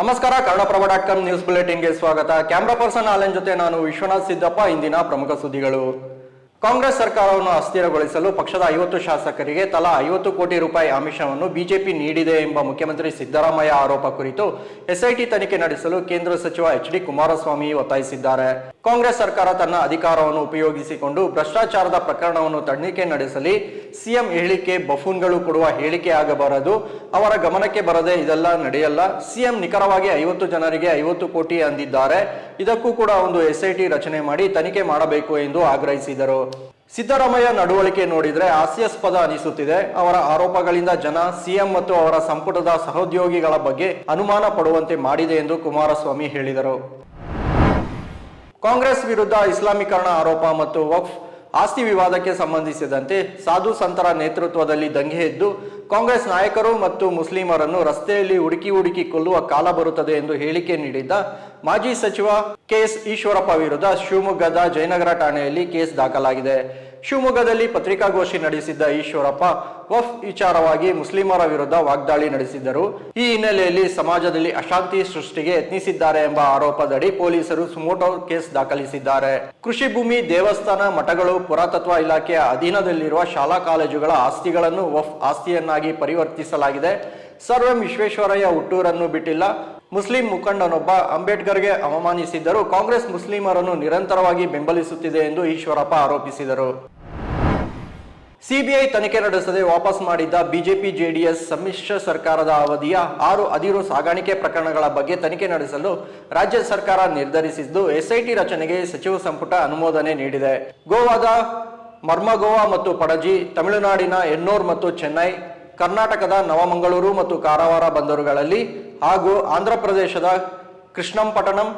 ನಮಸ್ಕಾರ Kannadaprabha dot com news ಬುಲೆಟಿನ್ಗೆ ಸ್ವಾಗತ. ಕ್ಯಾಮ್ರಾ ಪರ್ಸನ್ ಆಲೆನ್ ಜೊತೆ ನಾನು ವಿಶ್ವನಾಥ್ ಸಿದ್ದಪ್ಪ, ಇಂದಿನ ಪ್ರಮುಖ ಸುದ್ದಿಗಳು. ಕಾಂಗ್ರೆಸ್ ಸರ್ಕಾರವನ್ನು ಅಸ್ಥಿರಗೊಳಿಸಲು ಪಕ್ಷದ ಐವತ್ತು ಶಾಸಕರಿಗೆ ತಲಾ ಐವತ್ತು ಕೋಟಿ ರೂಪಾಯಿ ಆಮಿಷವನ್ನು ಬಿಜೆಪಿ ನೀಡಿದೆ ಎಂಬ ಮುಖ್ಯಮಂತ್ರಿ ಸಿದ್ದರಾಮಯ್ಯ ಆರೋಪ ಕುರಿತು ಎಸ್ಐಟಿ ತನಿಖೆ ನಡೆಸಲು ಕೇಂದ್ರ ಸಚಿವ ಎಚ್ ಡಿ ಕುಮಾರಸ್ವಾಮಿ ಒತ್ತಾಯಿಸಿದ್ದಾರೆ. ಕಾಂಗ್ರೆಸ್ ಸರ್ಕಾರ ತನ್ನ ಅಧಿಕಾರವನ್ನು ಉಪಯೋಗಿಸಿಕೊಂಡು ಭ್ರಷ್ಟಾಚಾರದ ಪ್ರಕರಣವನ್ನು ತನಿಖೆ ನಡೆಸಲಿ, ಸಿಎಂ ಹೇಳಿಕೆ ಬಫೂನ್ಗಳು ಕೊಡುವ ಹೇಳಿಕೆ ಆಗಬಾರದು, ಅವರ ಗಮನಕ್ಕೆ ಬರದೆ ಇದೆಲ್ಲ ನಡೆಯಲ್ಲ. ಸಿಎಂ ನಿಖರವಾಗಿ ಐವತ್ತು ಜನರಿಗೆ ಐವತ್ತು ಕೋಟಿ ಅಂದಿದ್ದಾರೆ. ಇದಕ್ಕೂ ಕೂಡ ಒಂದು ಎಸ್ಐಟಿ ರಚನೆ ಮಾಡಿ ತನಿಖೆ ಮಾಡಬೇಕು ಎಂದು ಆಗ್ರಹಿಸಿದರು. ಸಿದ್ದರಾಮಯ್ಯ ನಡವಳಿಕೆ ನೋಡಿದ್ರೆ ಹಾಸ್ಯಾಸ್ಪದ ಅನಿಸುತ್ತಿದೆ. ಅವರ ಆರೋಪಗಳಿಂದ ಜನ ಸಿಎಂ ಮತ್ತು ಅವರ ಸಂಪುಟದ ಸಹೋದ್ಯೋಗಿಗಳ ಬಗ್ಗೆ ಅನುಮಾನ ಪಡುವಂತೆ ಮಾಡಿದೆ ಎಂದು ಕುಮಾರಸ್ವಾಮಿ ಹೇಳಿದರು. ಕಾಂಗ್ರೆಸ್ ವಿರುದ್ಧ ಇಸ್ಲಾಮೀಕರಣ ಆರೋಪ ಮತ್ತು ವಕ್ಫ್ ಆಸ್ತಿ ವಿವಾದಕ್ಕೆ ಸಂಬಂಧಿಸಿದಂತೆ ಸಾಧು ಸಂತರ ನೇತೃತ್ವದಲ್ಲಿ ದಂಗೆ ಎದ್ದು ಕಾಂಗ್ರೆಸ್ ನಾಯಕರು ಮತ್ತು ಮುಸ್ಲಿಮರನ್ನು ರಸ್ತೆಯಲ್ಲಿ ಹುಡುಕಿ ಹುಡುಕಿ ಕೊಲ್ಲುವ ಕಾಲ ಬರುತ್ತದೆ ಎಂದು ಹೇಳಿಕೆ ನೀಡಿದ್ದ ಮಾಜಿ ಸಚಿವ ಕೆಎಸ್ ಈಶ್ವರಪ್ಪ ವಿರುದ್ಧ ಶಿವಮೊಗ್ಗದ ಜಯನಗರ ಠಾಣೆಯಲ್ಲಿ ಕೇಸ್ ದಾಖಲಾಗಿದೆ. ಶಿವಮೊಗ್ಗದಲ್ಲಿ ಪತ್ರಿಕಾಗೋಷ್ಠಿ ನಡೆಸಿದ್ದ ಈಶ್ವರಪ್ಪ ವಫ್ ವಿಚಾರವಾಗಿ ಮುಸ್ಲಿಮರ ವಿರುದ್ಧ ವಾಗ್ದಾಳಿ ನಡೆಸಿದ್ದರು. ಈ ಹಿನ್ನೆಲೆಯಲ್ಲಿ ಸಮಾಜದಲ್ಲಿ ಅಶಾಂತಿ ಸೃಷ್ಟಿಗೆ ಯತ್ನಿಸಿದ್ದಾರೆ ಎಂಬ ಆರೋಪದಡಿ ಪೊಲೀಸರು ಸುಮೋಟೋ ಕೇಸ್ ದಾಖಲಿಸಿದ್ದಾರೆ. ಕೃಷಿ ಭೂಮಿ, ದೇವಸ್ಥಾನ, ಮಠಗಳು, ಪುರಾತತ್ವ ಇಲಾಖೆಯ ಅಧೀನದಲ್ಲಿರುವ ಶಾಲಾ ಕಾಲೇಜುಗಳ ಆಸ್ತಿಗಳನ್ನು ವಫ್ ಆಸ್ತಿಯನ್ನಾಗಿ ಪರಿವರ್ತಿಸಲಾಗಿದೆ. ಸರ್ವಂ ವಿಶ್ವೇಶ್ವರಯ್ಯ ಹುಟ್ಟೂರನ್ನು ಬಿಟ್ಟಿಲ್ಲ. ಮುಸ್ಲಿಂ ಮುಖಂಡನೊಬ್ಬ ಅಂಬೇಡ್ಕರ್ಗೆ ಅವಮಾನಿಸಿದ್ದರೂ. ಕಾಂಗ್ರೆಸ್ ಮುಸ್ಲಿಮರನ್ನು ನಿರಂತರವಾಗಿ ಬೆಂಬಲಿಸುತ್ತಿದೆ ಎಂದು ಈಶ್ವರಪ್ಪ ಆರೋಪಿಸಿದರು. ಸಿಬಿಐ ತನಿಖೆ ನಡೆಸದೆ ವಾಪಸ್ ಮಾಡಿದ್ದ ಬಿಜೆಪಿ ಜೆಡಿಎಸ್ ಸಮ್ಮಿಶ್ರ ಸರ್ಕಾರದ ಅವಧಿಯ ಆರು ಅದಿರು ಸಾಗಾಣಿಕೆ ಪ್ರಕರಣಗಳ ಬಗ್ಗೆ ತನಿಖೆ ನಡೆಸಲು ರಾಜ್ಯ ಸರ್ಕಾರ ನಿರ್ಧರಿಸಿದ್ದು, ಎಸ್ಐಟಿ ರಚನೆಗೆ ಸಚಿವ ಸಂಪುಟ ಅನುಮೋದನೆ ನೀಡಿದೆ. ಗೋವಾದ ಮರ್ಮಗೋವಾ ಮತ್ತು ಪಡಜಿ, ತಮಿಳುನಾಡಿನ ಎನ್ನೂರ್ ಮತ್ತು ಚೆನ್ನೈ, ಕರ್ನಾಟಕದ ನವಮಂಗಳೂರು ಮತ್ತು ಕಾರವಾರ ಬಂದರುಗಳಲ್ಲಿ ಹಾಗೂ ಆಂಧ್ರಪ್ರದೇಶದ ಕೃಷ್ಣಂಪಟ್ಟಣಂ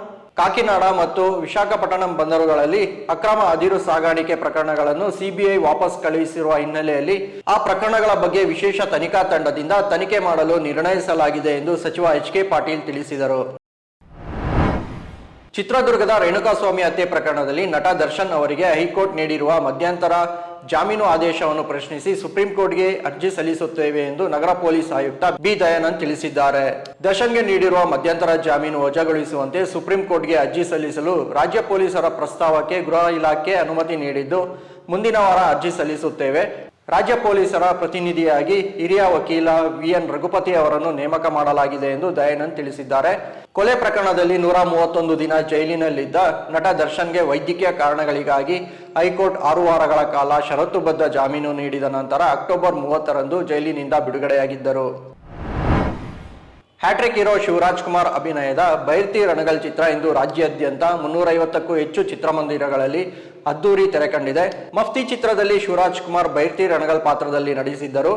ಕಾಕಿನಾಡ ಮತ್ತು ವಿಶಾಖಪಟ್ಟಣಂ ಬಂದರುಗಳಲ್ಲಿ ಅಕ್ರಮ ಅದಿರು ಸಾಗಾಣಿಕೆ ಪ್ರಕರಣಗಳನ್ನು ಸಿಬಿಐ ವಾಪಸ್ ಕಳುಹಿಸಿರುವ ಹಿನ್ನೆಲೆಯಲ್ಲಿ ಆ ಪ್ರಕರಣಗಳ ಬಗ್ಗೆ ವಿಶೇಷ ತನಿಖಾ ತಂಡದಿಂದ ತನಿಖೆ ಮಾಡಲು ನಿರ್ಣಯಿಸಲಾಗಿದೆ ಎಂದು ಸಚಿವ ಎಚ್ ಕೆ ಪಾಟೀಲ್ ತಿಳಿಸಿದರು. ಚಿತ್ರದುರ್ಗದ ರೇಣುಕಾಸ್ವಾಮಿ ಹತ್ಯೆ ಪ್ರಕರಣದಲ್ಲಿ ನಟ ದರ್ಶನ್ ಅವರಿಗೆ ಹೈಕೋರ್ಟ್ ನೀಡಿರುವ ಮಧ್ಯಂತರ ಜಾಮೀನು ಆದೇಶವನ್ನು ಪ್ರಶ್ನಿಸಿ ಸುಪ್ರೀಂ ಕೋರ್ಟ್ಗೆ ಅರ್ಜಿ ಸಲ್ಲಿಸುತ್ತೇವೆ ಎಂದು ನಗರ ಪೊಲೀಸ್ ಆಯುಕ್ತ ಬಿ ದಯಾನಂದ್ ತಿಳಿಸಿದ್ದಾರೆ. ದರ್ಶನ್ಗೆ ನೀಡಿರುವ ಮಧ್ಯಂತರ ಜಾಮೀನು ವಜಾಗೊಳಿಸುವಂತೆ ಸುಪ್ರೀಂ ಕೋರ್ಟ್ಗೆ ಅರ್ಜಿ ಸಲ್ಲಿಸಲು ರಾಜ್ಯ ಪೊಲೀಸರ ಪ್ರಸ್ತಾವಕ್ಕೆ ಗೃಹ ಇಲಾಖೆ ಅನುಮತಿ ನೀಡಿದ್ದು, ಮುಂದಿನ ವಾರ ಅರ್ಜಿ ಸಲ್ಲಿಸುತ್ತೇವೆ. ರಾಜ್ಯ ಪೊಲೀಸರ ಪ್ರತಿನಿಧಿಯಾಗಿ ಹಿರಿಯ ವಕೀಲ ವಿ ಎನ್ ರಘುಪತಿ ಅವರನ್ನು ನೇಮಕ ಮಾಡಲಾಗಿದೆ ಎಂದು ದಯಾನಂದ್ ತಿಳಿಸಿದ್ದಾರೆ. ಕೊಲೆ ಪ್ರಕರಣದಲ್ಲಿ ನೂರ ಮೂವತ್ತೊಂದು ದಿನ ಜೈಲಿನಲ್ಲಿದ್ದ ನಟ ದರ್ಶನ್ಗೆ ವೈದ್ಯಕೀಯ ಕಾರಣಗಳಿಗಾಗಿ ಹೈಕೋರ್ಟ್ ಆರು ವಾರಗಳ ಕಾಲ ಷರತ್ತುಬದ್ಧ ಜಾಮೀನು ನೀಡಿದ ನಂತರ ಅಕ್ಟೋಬರ್ ಮೂವತ್ತರಂದು ಜೈಲಿನಿಂದ ಬಿಡುಗಡೆಯಾಗಿದ್ದರು. ಹ್ಯಾಟ್ರಿಕ್ ಹೀರೋ ಶಿವರಾಜ್ ಕುಮಾರ್ ಅಭಿನಯದ ಬೈರ್ತಿ ರಣಗಲ್ ಚಿತ್ರ ಇಂದು ರಾಜ್ಯಾದ್ಯಂತ ಮುನ್ನೂರೈವತ್ತಕ್ಕೂ ಹೆಚ್ಚು ಚಿತ್ರಮಂದಿರಗಳಲ್ಲಿ ಅದ್ದೂರಿ ತೆರೆ ಕಂಡಿದೆ ಮಫ್ತಿ ಚಿತ್ರದಲ್ಲಿ ಶಿವರಾಜ್ ಕುಮಾರ್ ಬೈರ್ತಿ ರಣಗಲ್ ಪಾತ್ರದಲ್ಲಿ ನಟಿಸಿದ್ದರು.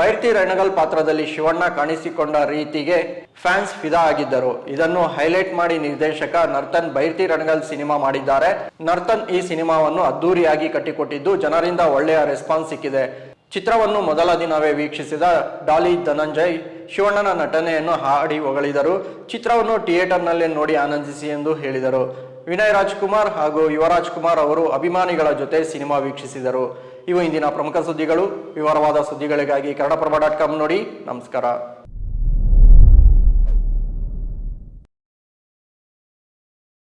ಬೈರ್ತಿ ರಣಗಲ್ ಪಾತ್ರದಲ್ಲಿ ಶಿವಣ್ಣ ಕಾಣಿಸಿಕೊಂಡ ರೀತಿಗೆ ಫ್ಯಾನ್ಸ್ ಫಿದಾ ಆಗಿದ್ದರು. ಇದನ್ನು ಹೈಲೈಟ್ ಮಾಡಿ ನಿರ್ದೇಶಕ ನರ್ತನ್ ಬೈರ್ತಿ ರಣಗಲ್ ಸಿನಿಮಾ ಮಾಡಿದ್ದಾರೆ. ನರ್ತನ್ ಈ ಸಿನಿಮಾವನ್ನು ಅದ್ದೂರಿಯಾಗಿ ಕಟ್ಟಿಕೊಟ್ಟಿದ್ದು ಜನರಿಂದ ಒಳ್ಳೆಯ ರೆಸ್ಪಾನ್ಸ್ ಸಿಕ್ಕಿದೆ. ಚಿತ್ರವನ್ನು ಮೊದಲ ದಿನವೇ ವೀಕ್ಷಿಸಿದ ಡಾಲಿ ಧನಂಜಯ್ ಶಿವಣ್ಣನ ನಟನೆಯನ್ನು ಹಾಡಿ ಹೊಗಳಿದರು. ಚಿತ್ರವನ್ನು ಥಿಯೇಟರ್ನಲ್ಲೇ ನೋಡಿ ಆನಂದಿಸಿ ಎಂದು ಹೇಳಿದರು. ವಿನಯ್ ರಾಜ್ಕುಮಾರ್ ಹಾಗೂ ಯುವರಾಜ್ ಕುಮಾರ್ ಅವರು ಅಭಿಮಾನಿಗಳ ಜೊತೆ ಸಿನಿಮಾ ವೀಕ್ಷಿಸಿದರು. ಇವು ಇಂದಿನ ಪ್ರಮುಖ ಸುದ್ದಿಗಳು. ವಿವರವಾದ ಸುದ್ದಿಗಳಿಗಾಗಿ ಕನ್ನಡಪ್ರಭ ಡಾಟ್ ಕಾಮ್ ನೋಡಿ. ನಮಸ್ಕಾರ.